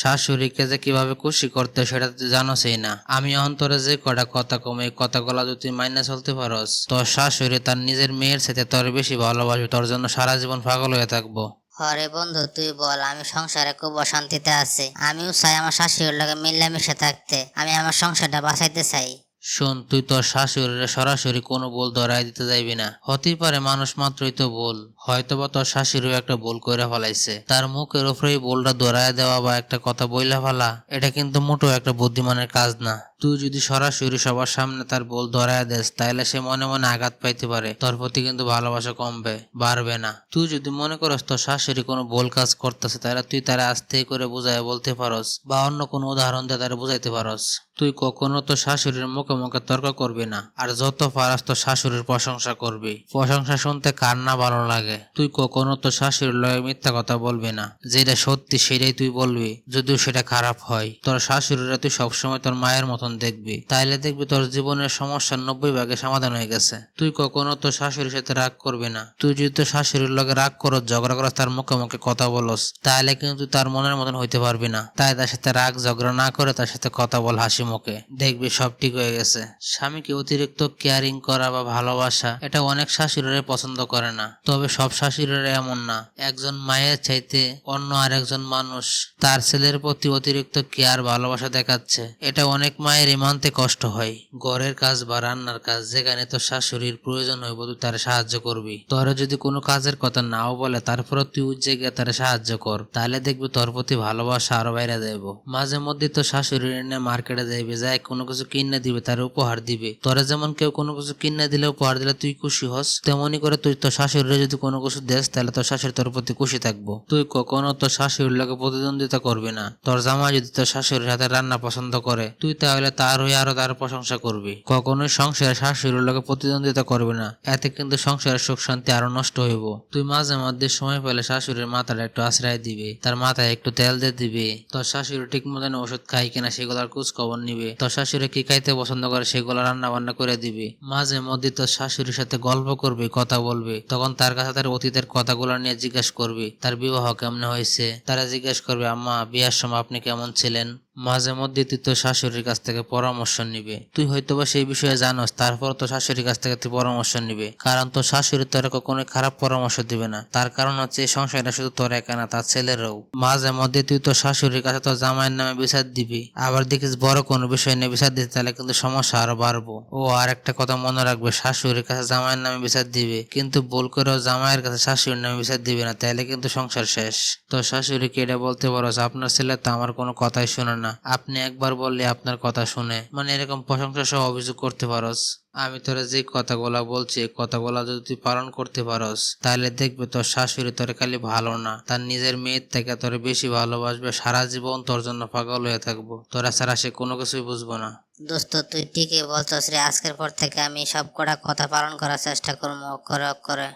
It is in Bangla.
শাশুড়িকে যে কীভাবে খুশি করতে সেটা তুই জানোসই না। আমি অন্তরে যে কটা কথা কমে কথা গলা যদি মাইনে চলতে পারস তো শাশুড়ি তার নিজের মেয়ের সাথে তোর বেশি ভালোবাসবে, তোর জন্য সারা জীবন পাগল হয়ে থাকব। হরে বন্ধু, তুই বল, আমি সংসারে খুব অশান্তিতে আছি। আমিও চাই আমার শাশুড়ির লগে মিলেমিশে থাকতে। আমি আমার সংসারটা বাঁচাইতে চাই। শোন, তুই তোর শাশুড়িরা সরাসরি কোনো ভুল ধরাই দিতে যাইবি না। হতেই পারে মানুষ মাত্রই তো ভুল। হয়তোবা তোর শাশুড়িও একটা ভুল করে ফেলাইছে। তার মুখের ওপরেই বোলটা ধরায় দেওয়া বা একটা কথা বইলা ফেলা, এটা কিন্তু মোটেও একটা বুদ্ধিমানের কাজ না। তুই যদি সরাসরি সবার সামনে তার ভুল ধরায় দেস তাহলে সে মনে মনে আঘাত পাইতে পারে। তোর প্রতি কিন্তু ভালোবাসা কমবে, বাড়বে না। তুই যদি মনে করস তোর শাশুড়ি কোনো ভুল কাজ করতেছে তাহলে তুই তারা আস্তে করে বুঝায় বলতে পারস, বা অন্য কোনো উদাহরণ দিয়ে তারা বুঝাইতে পারস। তুই কখনো তো শাশুড়ির মুখে মুখে তর্ক করবি না, আর যত পারাস তো শাশুড়ির প্রশংসা করবি। প্রশংসা শুনতে কার না ভালো লাগে। তুই কখনো তো শাশুড়ির লয়ে মিথ্যা কথা বলবি না। যেটা সত্যি সেটাই তুই বলবি, যদিও সেটা খারাপ হয়। তোর শাশুড়িরা তুই সবসময় তোর মায়ের মতন দেখবি, তাইলে দেখবি তোর জীবনের সমস্যার নব্বই ভাগে সমাধান হয়ে গেছে। তুই কখনো তো শাশুড়ির সাথে রাগ করবি না। তুই যদি তোর শাশুড়ির লগে রাগ করো ঝগড়া করো তার মুখে মুখে কথা বলস তাহলে কিন্তু তার মনের মতন হইতে পারবি না। তাই তার সাথে রাগ, ঝগড়া না করে তার সাথে কথা বল হাসি মুখে। দেখবি সব ঠিক হয়ে গেছে। স্বামীকে অতিরিক্ত কেয়ারিং করা বা ভালোবাসা, এটা অনেক শাশুড়িরা পছন্দ করে না। তবে সব শাশুড়িরা এমন না। একজন মায়ের চাইতে অন্য আরেকজন মানুষ তার ছেলের প্রতি অতিরিক্ত কেয়ার ভালোবাসা দেখাচ্ছে। এটা অনেক মায়ের মানতে কষ্ট হয়। ঘরের কাজ বা রান্নার কাজ, যেখানে তোর শাশুড়ির প্রয়োজন হইব তুই তার সাহায্য করবি। তোরা যদি কোনো কাজের কথা নাও বলে তারপরে তুই উজ্জে গিয়ে তার সাহায্য কর। তাহলে দেখবি তোর প্রতি ভালোবাসা আরও বাইরে যাইব। মাঝে মধ্যে তো শাশুড়ি এনে মার্কেটে যাইবে, যায় কোনো কিছু কিনে দিবে, তার উপহার দিবে। তোরা যেমন কেউ কোনো কিছু কিনে দিলে, উপহার দিলে তুই খুশি হস, তেমনি করে তুই তোর শাশুড়ি যদি কোনো কিছু দেস তাহলে তোর শাশুড়ি তোর প্রতি খুশি থাকব। তুই কখনো তোর শাশুড়ির লোকে প্রতিদ্বন্দ্বিতা করবি না। তোর জামাই যদি তোর শাশুড়ির হাতে রান্না পছন্দ করে, তুই তাহলে তার হয়ে আরও তার প্রশংসা করবি। কখনোই সংসারে শাশুড়ির লোকে প্রতিদ্বন্দ্বিতা করবি না। এতে কিন্তু সংসারের সুখ শান্তি আরও নষ্ট হইব। তুই মাঝে মধ্যে সময় পেলে শাশুড়ির মাথাটা একটু আশ্রয় দিবে, তার মাথায় একটু তেল দিয়ে দিবে। তোর শাশুড়ি ঠিক মতন ওষুধ খাই কিনা সেগুলোর খোঁজ খবর নিবে। তোর শাশুড়ি কি খাইতে পছন্দ করে সেগুলো রান্না বান্না করে দিবে। মাঝে মধ্যে তোর শাশুড়ির সাথে গল্প করবে, কথা বলবে। তখন তার কাছে তার অতীতের কথাগুলো নিয়ে জিজ্ঞাসা করবি, তার বিবাহ কেমন হয়েছে? তারা জিজ্ঞেস করবে, আম্মা, বিয়ার সময় আপনি কেমন ছিলেন? মাঝে মধ্যে তুই তোর শাশুড়ির কাছ থেকে পরামর্শ নিবে। তুই হয়তোবা সেই বিষয়ে জানোস তারপর তো শাশুড়ির কাছ থেকে তুই পরামর্শ নিবে। কারণ তোর শাশুড়ি তোর কখনো খারাপ পরামর্শ দিবে না। তার কারণ হচ্ছে এই সংসারটা শুধু তোর একা না, তার ছেলেরও। মাঝে মধ্যে তুই তোর শাশুড়ির কাছে তোর জামাইয়ের নামে বিচার দিবি। আবার দেখিস বড় কোনো বিষয় নিয়ে বিচার দিতে তাহলে কিন্তু সমস্যা আরও বাড়বো। ও আর একটা কথা মনে রাখবে, শাশুড়ির কাছে জামাইয়ের নামে বিচার দিবে। কিন্তু ভুল করেও জামাইয়ের কাছে শাশুড়ির নামে বিচার দিবে না, তাহলে কিন্তু সংসার শেষ। তোর শাশুড়িকে এটা বলতে পারো আপনার ছেলে তো আমার কোনো কথাই শুনে না। আপনি একবার বললে আপনার কথা শুনে মানে এরকম প্রশংসা সহ অভিযোগ করতে পারস। আমি তোরা যে কথাগুলা বলছি কথাগুলা যদি তুই পালন করতে পারস, তাহলে দেখবে তোর শাশুড়ি তোর খালি ভালো না। তার নিজের মেয়ের থেকে তোর বেশি ভালোবাসবে, সারা জীবন তোর জন্য পাগল হয়ে থাকব। তোরা ছাড়া সে কোনো কিছুই বুঝব না। দোস্ত, তুই ঠিকই বলছস রে, আজকের পর থেকে আমি সব কটা কথা পালন করার চেষ্টা করব করে করে।